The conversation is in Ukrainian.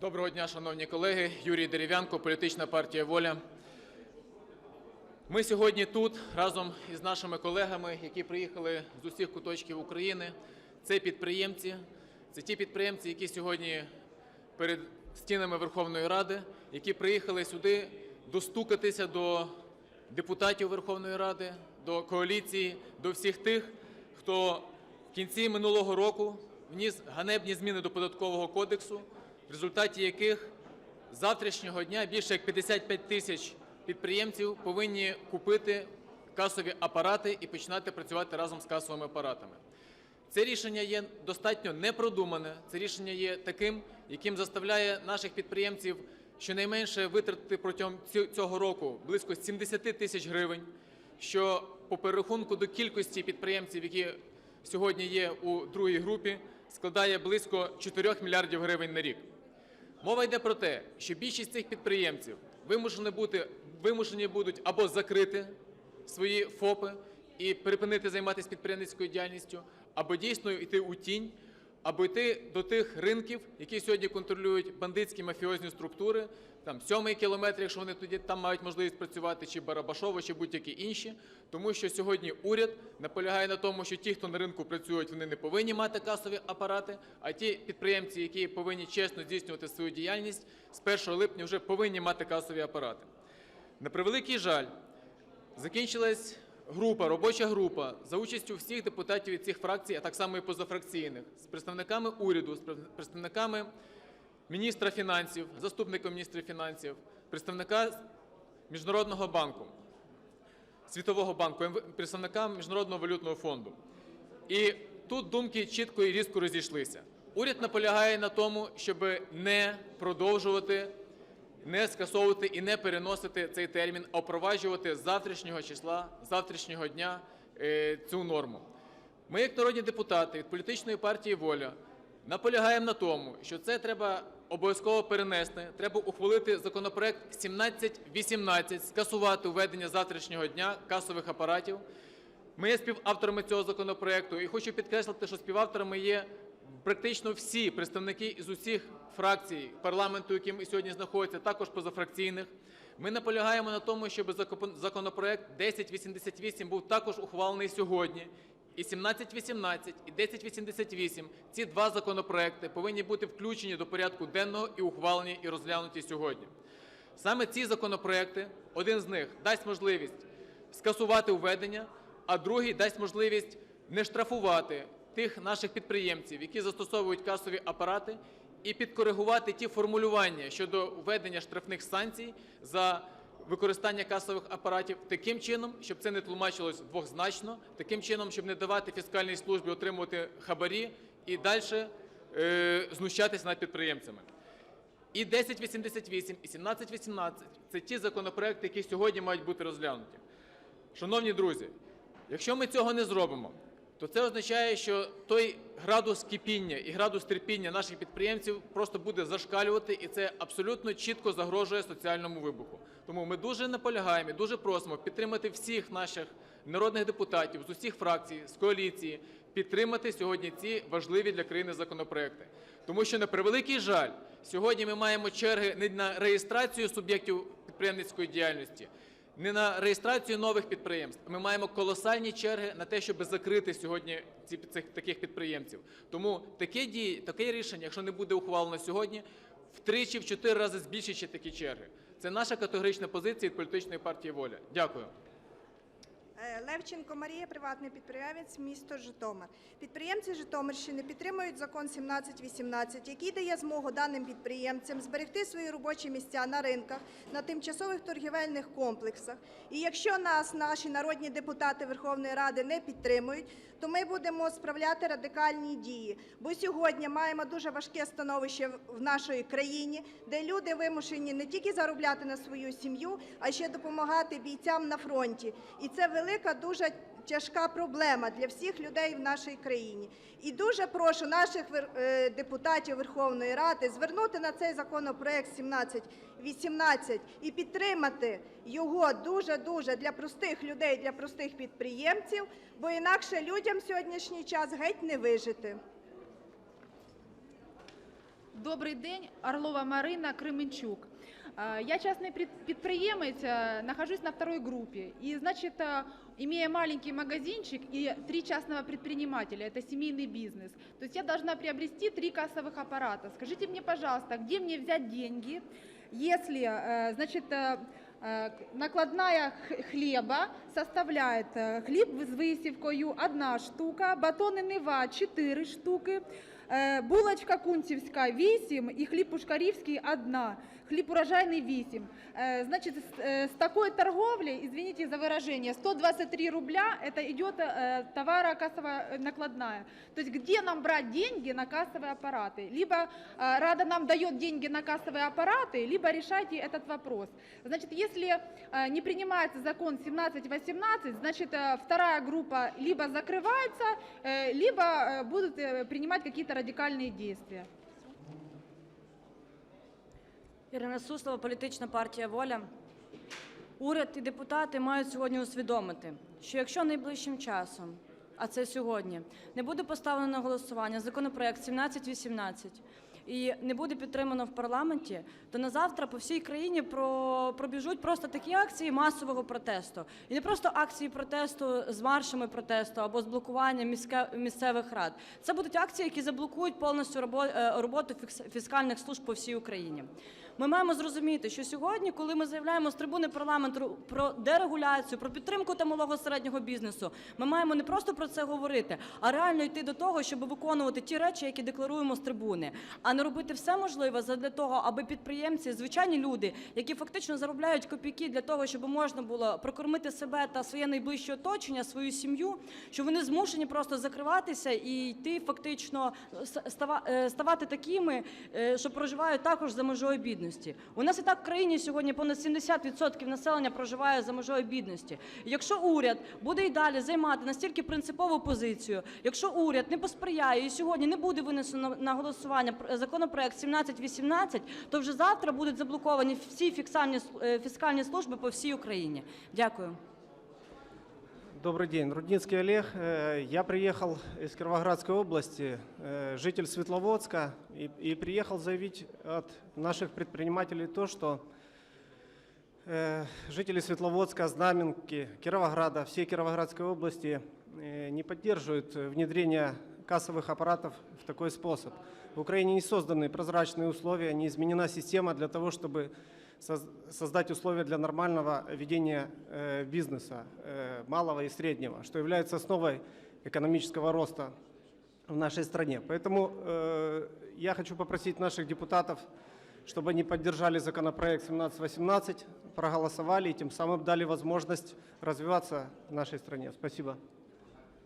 Доброго дня, шановні колеги. Юрій Дерев'янко, політична партія Воля. Ми сьогодні тут разом із нашими колегами, які приїхали з усіх куточків України. Це підприємці, це ті підприємці, які сьогодні перед стінами Верховної Ради, які приїхали сюди достукатися до депутатів Верховної Ради, до коаліції, до всіх тих, хто в кінці минулого року вніс ганебні зміни до податкового кодексу, в результаті яких з завтрашнього дня більше як 55 тисяч підприємців повинні купити касові апарати і починати працювати разом з касовими апаратами. Це рішення є достатньо непродумане. Це рішення є таким, яким заставляє наших підприємців щонайменше витратити протягом цього року близько 70 тисяч гривень, що по перерахунку до кількості підприємців, які сьогодні є у другій групі, складає близько 4 мільярдів гривень на рік. Мова йде про те, що більшість цих підприємців вимушені, бути, вимушені будуть або закрити свої ФОПи і припинити займатися підприємницькою діяльністю, або дійсно йти у тінь, або йти до тих ринків, які сьогодні контролюють бандитські мафіозні структури, там сьомий кілометр, якщо вони тоді там мають можливість працювати, чи Барабашово, чи будь-які інші. Тому що сьогодні уряд наполягає на тому, що ті, хто на ринку працюють, вони не повинні мати касові апарати, а ті підприємці, які повинні чесно здійснювати свою діяльність, з 1 липня вже повинні мати касові апарати. На превеликий жаль, закінчилась група, робоча група за участю всіх депутатів від цих фракцій, а так само і позафракційних, з представниками уряду, з представниками міністра фінансів, заступника міністра фінансів, представника Міжнародного банку, Світового банку, представника Міжнародного валютного фонду. І тут думки чітко і різко розійшлися. Уряд наполягає на тому, щоб не продовжувати, не скасовувати і не переносити цей термін, а впроваджувати з завтрашнього числа, завтрашнього дня е, цю норму. Ми, як народні депутати від політичної партії Воля, наполягаємо на тому, що це треба обов'язково перенести. Треба ухвалити законопроект 1718, скасувати введення завтрашнього дня касових апаратів. Ми є співавторами цього законопроекту і хочу підкреслити, що співавторами є практично всі представники із усіх фракцій парламенту, які сьогодні знаходяться, також позафракційних. Ми наполягаємо на тому, щоб законопроект 1088 був також ухвалений сьогодні. І 1718, і 1088 – ці два законопроекти повинні бути включені до порядку денного і ухвалені і розглянуті сьогодні. Саме ці законопроекти, один з них дасть можливість скасувати введення, а другий дасть можливість не штрафувати тих наших підприємців, які застосовують касові апарати, і підкоригувати ті формулювання щодо введення штрафних санкцій за використання касових апаратів таким чином, щоб це не тлумачилось двозначно, таким чином, щоб не давати фіскальній службі отримувати хабарі і далі е, знущатися над підприємцями. І 1088, і 1718 – це ті законопроекти, які сьогодні мають бути розглянуті. Шановні друзі, якщо ми цього не зробимо, то це означає, що той градус кипіння і градус терпіння наших підприємців просто буде зашкалювати, і це абсолютно чітко загрожує соціальному вибуху. Тому ми дуже наполягаємо і дуже просимо підтримати всіх наших народних депутатів з усіх фракцій, з коаліції, підтримати сьогодні ці важливі для країни законопроекти. Тому що, на превеликий жаль, сьогодні ми маємо черги не на реєстрацію суб'єктів підприємницької діяльності, не на реєстрацію нових підприємств. Ми маємо колосальні черги на те, щоб закрити сьогодні ці цих таких підприємців. Тому таке дії, таке рішення, якщо не буде ухвалено сьогодні, втричі, в чотири рази збільшить такі черги. Це наша категорична позиція від політичної партії Воля. Дякую. Е, Левченко Марія, приватний підприємець, місто Житомир. Підприємці Житомирщини підтримують закон 1718, який дає змогу даним підприємцям зберегти свої робочі місця на ринках, на тимчасових торгівельних комплексах. І якщо нас, наші народні депутати Верховної Ради, не підтримують, то ми будемо справляти радикальні дії. Бо сьогодні маємо дуже важке становище в- нашій країні, де люди вимушені не тільки заробляти на свою сім'ю, а ще допомагати бійцям на фронті. І це велика дуже тяжка проблема для всіх людей в нашій країні. І дуже прошу наших е, депутатів Верховної Ради звернути на цей законопроект 1718 і підтримати його дуже-дуже для простих людей, для простих підприємців, бо інакше людям в сьогоднішній час геть не вижити. Добрий день, Орлова Марина, Кременчук. Е, Я частный пред- предприемец, э, нахожусь на второй группе. И, значит, э, имея маленький магазинчик и три частного предпринимателя, это семейный бизнес, то есть я должна приобрести три кассовых аппарата. Скажите мне, пожалуйста, где мне взять деньги, если, э, значит, э, э, накладная х- хлеба составляет э, хліб з висівкою одна штука, батони Нева 4 штуки, е, булочка кунцівська 8 і хліб пушкарівський 1, хліб урожайний 8. Е, Значит, с, э, такой торговлей, извините за выражение, 123 рубля это идет э, товарокассовая э, накладная. То есть где нам брать деньги на кассовые аппараты? Либо э, Рада нам дает деньги на кассовые аппараты, либо решайте этот вопрос. Значит, если э, не принимается закон 17-18, значит, э, вторая группа либо закрывается, э, либо э, будут э, принимать какие-то радикальные действия. Ірина Суслова, політична партія Воля. Уряд і депутати мають сьогодні усвідомити, що якщо найближчим часом, а це сьогодні, не буде поставлено на голосування законопроект 1718 і не буде підтримано в парламенті, то на завтра по всій країні про, пробіжуть просто такі акції масового протесту. І не просто акції протесту з маршами протесту або з блокуванням місцевих рад. Це будуть акції, які заблокують повністю е, роботу фіскальних служб по всій Україні. Ми маємо зрозуміти, що сьогодні, коли ми заявляємо з трибуни парламенту про дерегуляцію, про підтримку та малого середнього бізнесу, ми маємо не просто про це говорити, а реально йти до того, щоб виконувати ті речі, які декларуємо з трибуни, а не робити все можливе для того, аби підприємці, звичайні люди, які фактично заробляють копійки для того, щоб можна було прокормити себе та своє найближче оточення, свою сім'ю, що вони змушені просто закриватися і йти фактично е, ставати такими, е, що проживають також за межою бідності. У нас і так в країні сьогодні понад 70% населення проживає за межою бідності. Якщо уряд буде і далі займати настільки принципову позицію, якщо уряд не посприяє і сьогодні не буде винесено на голосування пр- законопроект 1718, то вже завтра будуть заблоковані всі е, фіскальні служби по всій Україні. Дякую. Добрый день, Рудницкий Олег. Э, Я приехал из Кировоградской области, э, житель Светловодска, и, и приехал заявить от наших предпринимателей то, что э, жители Светловодска, Знаменки, Кировограда, всей Кировоградской области не поддерживают внедрение кассовых аппаратов в такой способ. В Украине не созданы прозрачные условия, не изменена система для того, чтобы создать условия для нормального ведения э, бизнеса, э, малого и среднего, что является основой экономического роста в нашей стране. Поэтому э, я хочу попросить наших депутатов, чтобы они поддержали законопроект 1718, проголосовали и тем самым дали возможность развиваться в нашей стране. Спасибо.